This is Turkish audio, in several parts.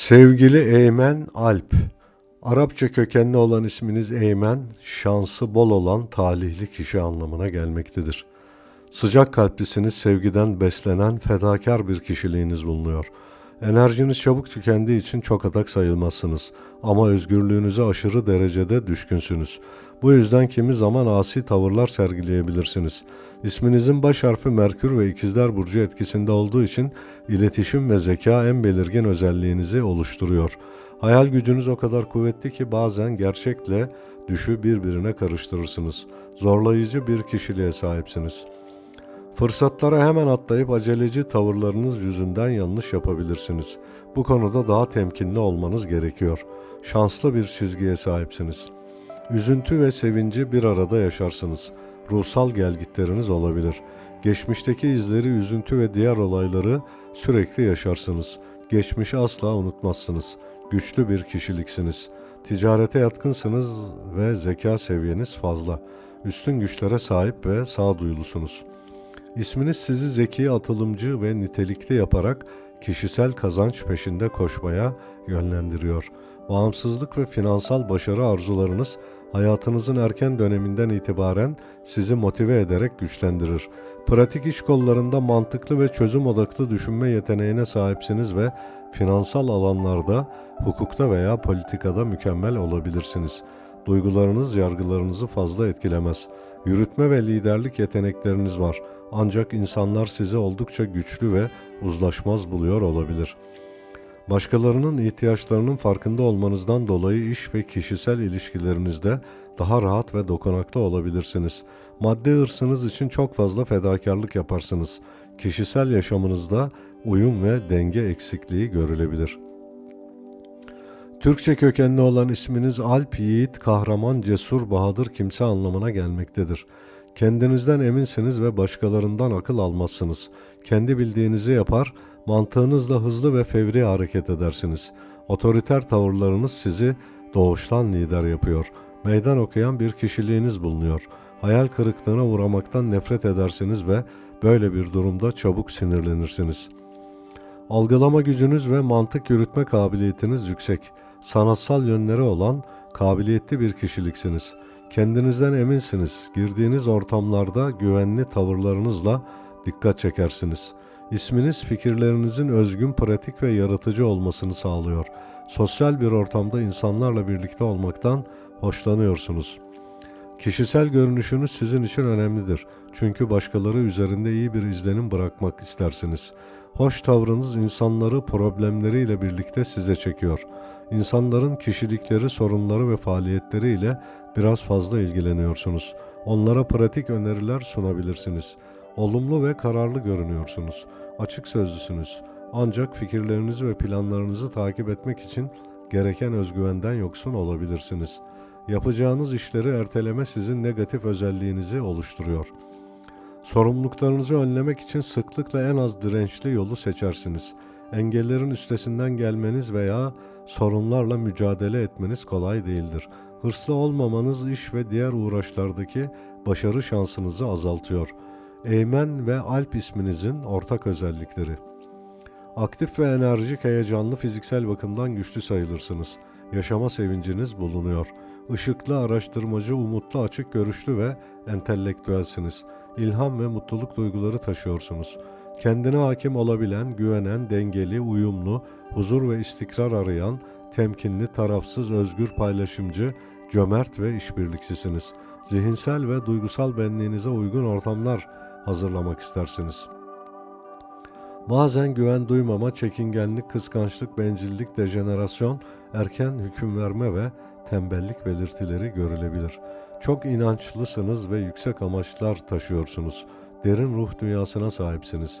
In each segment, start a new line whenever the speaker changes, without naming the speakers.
Sevgili Eymen Alp, Arapça kökenli olan isminiz Eymen, şansı bol olan talihli kişi anlamına gelmektedir. Sıcak kalplisiniz, sevgiden beslenen fedakar bir kişiliğiniz bulunuyor. Enerjiniz çabuk tükendiği için çok atak sayılmazsınız ama özgürlüğünüze aşırı derecede düşkünsünüz. Bu yüzden kimi zaman asi tavırlar sergileyebilirsiniz. İsminizin baş harfi Merkür ve İkizler Burcu etkisinde olduğu için iletişim ve zeka en belirgin özelliğinizi oluşturuyor. Hayal gücünüz o kadar kuvvetli ki bazen gerçekle düşü birbirine karıştırırsınız. Zorlayıcı bir kişiliğe sahipsiniz. Fırsatlara hemen atlayıp aceleci tavırlarınız yüzünden yanlış yapabilirsiniz. Bu konuda daha temkinli olmanız gerekiyor. Şanslı bir çizgiye sahipsiniz. Üzüntü ve sevinci bir arada yaşarsınız. Ruhsal gelgitleriniz olabilir. Geçmişteki izleri, üzüntü ve diğer olayları sürekli yaşarsınız. Geçmişi asla unutmazsınız. Güçlü bir kişiliksiniz. Ticarete yatkınsınız ve zeka seviyeniz fazla. Üstün güçlere sahip ve sağduyulusunuz. İsminiz sizi zeki, atılımcı ve nitelikli yaparak kişisel kazanç peşinde koşmaya yönlendiriyor. Bağımsızlık ve finansal başarı arzularınız hayatınızın erken döneminden itibaren sizi motive ederek güçlendirir. Pratik iş kollarında mantıklı ve çözüm odaklı düşünme yeteneğine sahipsiniz ve finansal alanlarda, hukukta veya politikada mükemmel olabilirsiniz. Duygularınız yargılarınızı fazla etkilemez. Yürütme ve liderlik yetenekleriniz var. Ancak insanlar sizi oldukça güçlü ve uzlaşmaz buluyor olabilir. Başkalarının ihtiyaçlarının farkında olmanızdan dolayı iş ve kişisel ilişkilerinizde daha rahat ve dokunaklı olabilirsiniz. Maddi hırsınız için çok fazla fedakarlık yaparsınız. Kişisel yaşamınızda uyum ve denge eksikliği görülebilir. Türkçe kökenli olan isminiz Alp, Yiğit, Kahraman, Cesur, Bahadır kimse anlamına gelmektedir. Kendinizden eminsiniz ve başkalarından akıl almazsınız. Kendi bildiğinizi yapar, mantığınızla hızlı ve fevri hareket edersiniz. Otoriter tavırlarınız sizi doğuştan lider yapıyor. Meydan okuyan bir kişiliğiniz bulunuyor. Hayal kırıklığına uğramaktan nefret edersiniz ve böyle bir durumda çabuk sinirlenirsiniz. Algılama gücünüz ve mantık yürütme kabiliyetiniz yüksek. Sanatsal yönleri olan kabiliyetli bir kişiliksiniz. Kendinizden eminsiniz. Girdiğiniz ortamlarda güvenli tavırlarınızla dikkat çekersiniz. İsminiz fikirlerinizin özgün, pratik ve yaratıcı olmasını sağlıyor. Sosyal bir ortamda insanlarla birlikte olmaktan hoşlanıyorsunuz. Kişisel görünüşünüz sizin için önemlidir. Çünkü başkaları üzerinde iyi bir izlenim bırakmak istersiniz. Hoş tavrınız insanları problemleriyle birlikte size çekiyor. İnsanların kişilikleri, sorunları ve faaliyetleriyle biraz fazla ilgileniyorsunuz. Onlara pratik öneriler sunabilirsiniz. Olumlu ve kararlı görünüyorsunuz. Açık sözlüsünüz. Ancak fikirlerinizi ve planlarınızı takip etmek için gereken özgüvenden yoksun olabilirsiniz. Yapacağınız işleri erteleme sizin negatif özelliğinizi oluşturuyor. Sorumluluklarınızı önlemek için sıklıkla en az dirençli yolu seçersiniz. Engellerin üstesinden gelmeniz veya sorunlarla mücadele etmeniz kolay değildir. Hırslı olmamanız iş ve diğer uğraşlardaki başarı şansınızı azaltıyor. Eymen ve Alp isminizin ortak özellikleri. Aktif ve enerjik, heyecanlı, fiziksel bakımdan güçlü sayılırsınız. Yaşama sevinciniz bulunuyor. Işıklı, araştırmacı, umutlu, açık görüşlü ve entelektüelsiniz. İlham ve mutluluk duyguları taşıyorsunuz. Kendine hakim olabilen, güvenen, dengeli, uyumlu, huzur ve istikrar arayan, temkinli, tarafsız, özgür, paylaşımcı, cömert ve işbirlikçisiniz. Zihinsel ve duygusal benliğinize uygun ortamlar hazırlamak istersiniz. Bazen güven duymama, çekingenlik, kıskançlık, bencillik, dejenerasyon, erken hüküm verme ve tembellik belirtileri görülebilir. Çok inançlısınız ve yüksek amaçlar taşıyorsunuz. Derin ruh dünyasına sahipsiniz.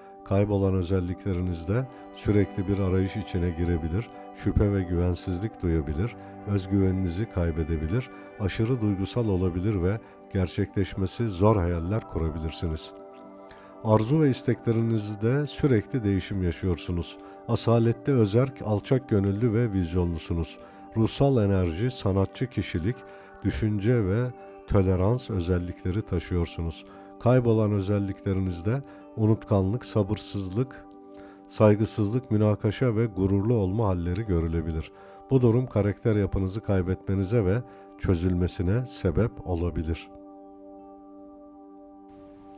Kaybolan özelliklerinizde sürekli bir arayış içine girebilir, şüphe ve güvensizlik duyabilir, özgüveninizi kaybedebilir, aşırı duygusal olabilir ve gerçekleşmesi zor hayaller kurabilirsiniz. Arzu ve isteklerinizde sürekli değişim yaşıyorsunuz. Asaletli özerk, alçak gönüllü ve vizyonlusunuz. Ruhsal enerji, sanatçı kişilik, düşünce ve tolerans özellikleri taşıyorsunuz. Kaybolan özelliklerinizde unutkanlık, sabırsızlık, saygısızlık, münakaşa ve gururlu olma halleri görülebilir. Bu durum karakter yapınızı kaybetmenize ve çözülmesine sebep olabilir.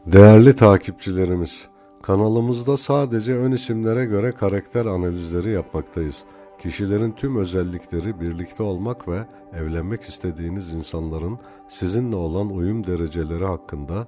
Değerli takipçilerimiz, kanalımızda sadece ön isimlere göre karakter analizleri yapmaktayız. Kişilerin tüm özellikleri birlikte olmak ve evlenmek istediğiniz insanların sizinle olan uyum dereceleri hakkında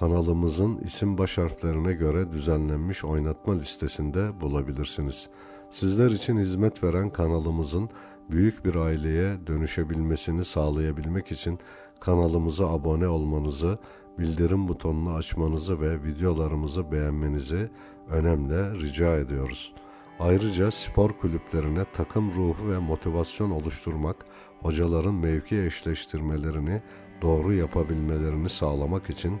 kanalımızın isim baş harflerine göre düzenlenmiş oynatma listesinde bulabilirsiniz. Sizler için hizmet veren kanalımızın büyük bir aileye dönüşebilmesini sağlayabilmek için kanalımıza abone olmanızı, bildirim butonunu açmanızı ve videolarımızı beğenmenizi önemli rica ediyoruz. Ayrıca spor kulüplerine takım ruhu ve motivasyon oluşturmak, hocaların mevki eşleştirmelerini doğru yapabilmelerini sağlamak için